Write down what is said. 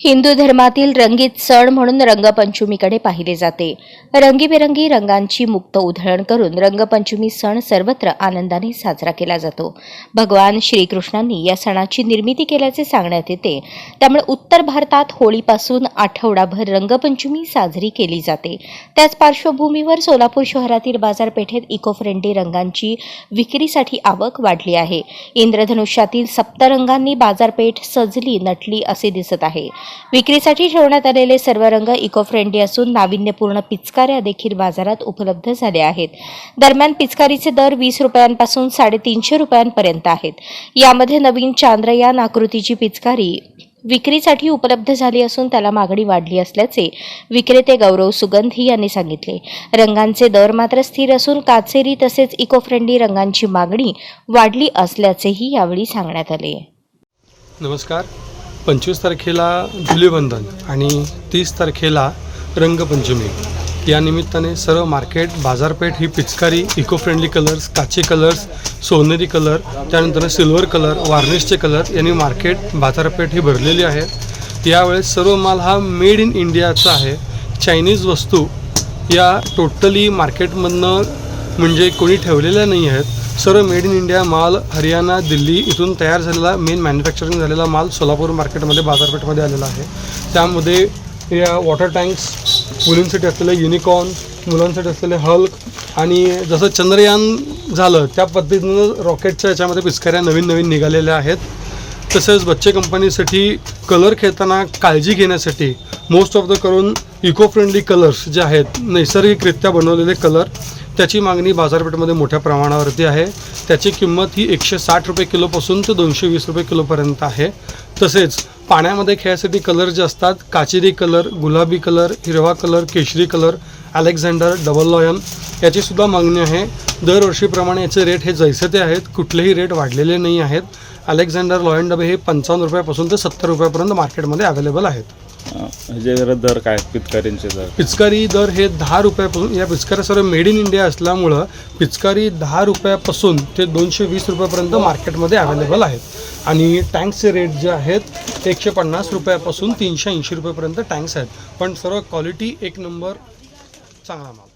हिंदू धर्मातील रंगीत सण म्हणून रंगपंचमीकडे पाहिले जाते. रंगीबेरंगी रंगांची मुक्त उधळण करून रंगपंचमी सण सर्वत्र आनंदाने साजरा केला जातो. भगवान श्रीकृष्णांनी या सणाची निर्मिती केल्याचे सांगण्यात येते. त्यामुळे उत्तर भारतात होळीपासून आठवडाभर रंगपंचमी साजरी केली जाते. त्याच पार्श्वभूमीवर सोलापूर शहरातील बाजारपेठेत इको फ्रेंडली रंगांची विक्रीसाठी आवक वाढली आहे. इंद्रधनुष्यातील सप्तरंगांनी बाजारपेठ सजली नटली असे दिसत आहे. विक्रीसाठी ठेवण्यात आलेले सर्व रंग इको फ्रेंडली असून नाविन्यपूर्ण पिचकाऱ्या देखील बाजारात उपलब्ध झाल्या आहेत. दरम्यान पिचकारीचे दर वीस रुपयांपासून साडेतीनशे रुपयांपर्यंत आहेत. यामध्ये नवीन चांद्रयान आकृतीची पिचकारी विक्रीसाठी उपलब्ध झाली असून त्याला मागणी वाढली असल्याचे विक्रेते गौरव सुगंधी यांनी सांगितले. रंगांचे दर मात्र स्थिर असून काचेरी तसेच इको फ्रेंडली रंगांची मागणी वाढली असल्याचेही यावेळी सांगण्यात आले. नमस्कार. पंचवीस तारखेला धुलीवंदन आणि तीस तारखेला रंगपंचमी. या निमित्ताने सर्व मार्केट बाजारपेठ ही पिचकारी इको फ्रेंडली कलर्स काचे कलर्स सोनेरी कलर त्यानंतर सिल्वर कलर वार्निशचे कलर यांनी मार्केट बाजारपेठ ही भरलेली आहे. यावेळेस सर्व माल हा मेड इन इंडियाचा आहे. चायनीज वस्तू या टोटली मार्केटमधनं म्हणजे कोणी ठेवलेल्या नाही आहेत. सर्व मेड इन इंडिया माल हरियाणा दिल्ली इथून तयार झालेला मेन मॅन्युफॅक्चरिंग झालेला माल सोलापूर मार्केटमध्ये बाजारपेठमध्ये आलेला आहे. त्यामध्ये या वॉटर टँक्स मुलींसाठी असलेले युनिकॉर्न मुलांसाठी असलेले हल्क आणि जसं चंद्रयान झालं त्या पद्धतीनं रॉकेटच्या याच्यामध्ये पिचकाऱ्या नवीन नवीन निघालेल्या आहेत. तसेच बच्चे कंपनीसाठी कलर खेळताना काळजी घेण्यासाठी मोस्ट ऑफ द करून इको फ्रेंडली कलर्स जे आहेत नैसर्गिकरित्या बनवलेले कलर त्याची मागणी बाजारपेठेमध्ये मोठ्या प्रमाणावरती आहे. त्याची किंमत ही एकशे साठ रुपये किलोपासून ते दोनशे वीस रुपये किलोपर्यंत आहे. तसेच पाण्यामध्ये खेळायसाठी कलर जे असतात काचेरी कलर गुलाबी कलर हिरवा कलर केशरी कलर अलेक्झांडर डबल लॉयन याचीसुद्धा मागणी आहे. दरवर्षीप्रमाणे याचे रेट हे जैसे ते आहेत कुठलेही रेट वाढलेले नाही आहेत. अलेक्झांडर लॉयन डबे हे पंचावन्न रुपयापासून ते सत्तर रुपयापर्यंत मार्केटमध्ये अवेलेबल आहेत. म्हणजे जरा दर काय? पिचकारींचे दर. पिचकारी दर हे दहा रुपयापासून या पिचकाऱ्या सर्व मेड इन इंडिया असल्यामुळं पिचकारी दहा रुपयापासून ते दोनशे वीस रुपयापर्यंत मार्केटमध्ये अवेलेबल आहेत. आणि टँक्सचे रेट जे आहेत एकशे पन्नास रुपयापासून तीनशे ऐंशी रुपयापर्यंत टँक्स आहेत. पण सर्व क्वालिटी एक नंबर चांगला माल.